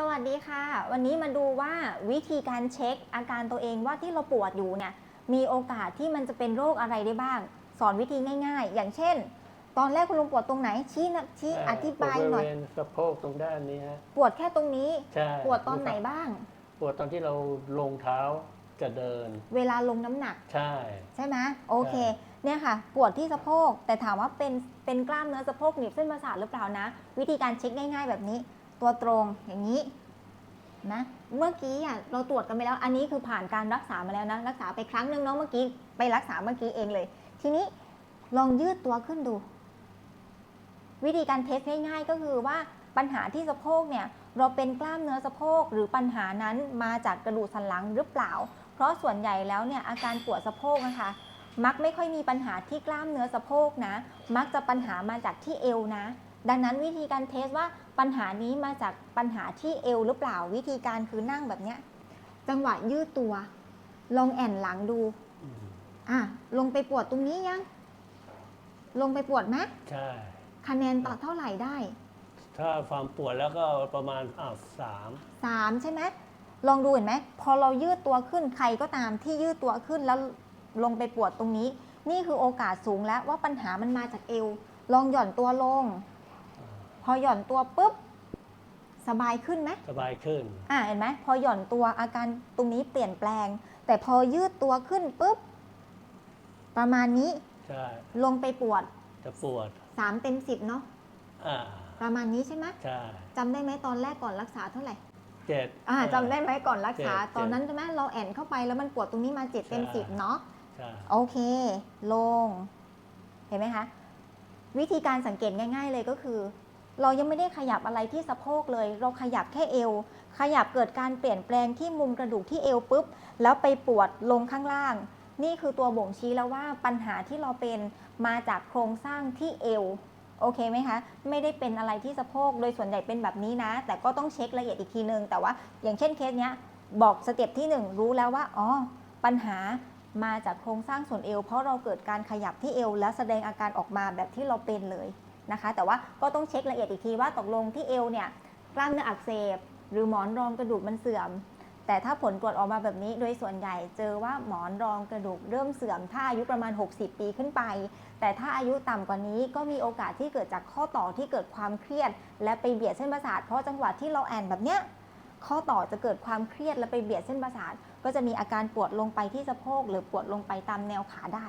สวัสดีค่ะ วันนี้มาดูว่าวิธีการเช็คอาการตัวเองว่าที่เราปวดอยู่เนี่ยมีโอกาสที่มันจะเป็นโรคอะไรได้บ้าง สอนวิธีง่าย ๆ อย่างเช่น ตอนแรกคุณลุงปวดตรงไหนชี้นะชี้อธิบายหน่อยปวดบริเวณสะโพกตรงด้านนี้ฮะปวดแค่ตรงนี้ ใช่ปวดตอนไหนบ้าง ปวดตอนที่เราลงเท้าจะเดิน เวลาลงน้ำหนักใช่ ใช่ไหมโอเคใช่เนี่ยค่ะ ปวดที่สะโพกแต่ถามว่าเป็นเป็นกล้ามเนื้อสะโพกหนีบเส้นประสาทหรือเปล่านะ วิธีการเช็คง่าย ๆ แบบนี้ ตัวตรงอย่างนี้นะเมื่อกี้อะเราตรวจกันไปแล้ว อันนี้คือผ่านการรักษามาแล้วนะ รักษาไปครั้งหนึ่งเนาะเมื่อกี้ไปรักษาเมื่อกี้เองเลย ทีนี้ลองยืดตัวขึ้นดู วิธีการเทสง่ายๆก็คือว่าปัญหาที่สะโพกเนี่ยเราเป็นกล้ามเนื้อสะโพกหรือปัญหานั้นมาจากกระดูกสันหลังหรือเปล่า เพราะส่วนใหญ่แล้วเนี่ยอาการปวดสะโพกนะคะมักไม่ค่อยมีปัญหาที่กล้ามเนื้อสะโพกนะ มักจะปัญหามาจากที่เอวนะ ดังนั้นวิธีการเทสว่าปัญหานี้มาจากปัญหาที่เอวหรือเปล่าวิธีการคือนั่งแบบเนี้ยจังหวะยืดตัว ลองแอนหลังดูอืมอะลงไปปวดตรงนี้ยัง ลงไปปวดไหมใช่คะแนนต่อเท่าไหร่ได้ ถ้าความปวดแล้วก็ประมาณอ้าวสามสามใช่ไหมลองดูเห็นไหมพอเรายืดตัวขึ้นใครก็ตามที่ยืดตัวขึ้นแล้วลงไปปวดตรงนี้ นี่คือโอกาสสูงแล้วว่าปัญหามันมาจากเอว ลองหย่อนตัวลง พอหย่อนตัวปุ๊บ สบายขึ้นไหมสบายขึ้น อ่าเห็นไหมพอหย่อนตัวอาการตรงนี้เปลี่ยนแปลง แต่พอยืดตัวขึ้นปุ๊บ ประมาณนี้ใช่ลงไปปวดจะปวด3เต็ม10เนาะอ่าประมาณนี้ใช่ไหมใช่จำได้ไหมตอนแรกก่อนรักษาเท่าไหร่เจ็ดอ่าจำได้ไหมก่อนรักษาเจ็ดตอนนั้นใช่ไหมเราแอนเข้าไปแล้วมันปวดตรงนี้มาเจ็ดเต็มใช่สิบเนาะใช่โอเค ลง เห็นไหมคะ วิธีการสังเกตง่าย ๆ เลยก็คือ เรายังไม่ได้ขยับอะไรที่สะโพกเลย เราขยับแค่เอว ขยับเกิดการเปลี่ยนแปลงที่มุมกระดูกที่เอวปุ๊บ แล้วไปปวดลงข้างล่าง นี่คือตัวบ่งชี้แล้วว่าปัญหาที่เราเป็นมาจากโครงสร้างที่เอวโอเคไหมคะ ไม่ได้เป็นอะไรที่สะโพก โดยส่วนใหญ่เป็นแบบนี้นะ แต่ก็ต้องเช็คละเอียดอีกทีนึง แต่ว่าอย่างเช่นเคสเนี้ย บอกสเต็ปที่หนึ่งรู้แล้วว่า อ๋อ ปัญหามาจากโครงสร้างส่วนเอว เพราะเราเกิดการขยับที่เอว และแสดงอาการออกมาแบบที่เราเป็นเลย นะคะ แต่ว่าก็ต้องเช็คละเอียดอีกทีว่าตกลงที่เอวเนี่ยกล้ามเนื้ออักเสบ หรือหมอนรองกระดูกมันเสื่อม แต่ถ้าผลตรวจออกมาแบบนี้โดยส่วนใหญ่เจอว่าหมอนรองกระดูกเริ่มเสื่อม ถ้าอายุประมาณ 60 ปีขึ้นไป แต่ถ้าอายุต่ำกว่านี้ก็มีโอกาสที่เกิดจากข้อต่อที่เกิดความเครียด และไปเบียดเส้นประสาทเพราะจังหวะที่เราแอนแบบเนี้ยข้อต่อจะเกิดความเครียดและไปเบียดเส้นประสาท ก็จะมีอาการปวดลงไปที่สะโพกหรือปวดลงไปตามแนวขาได้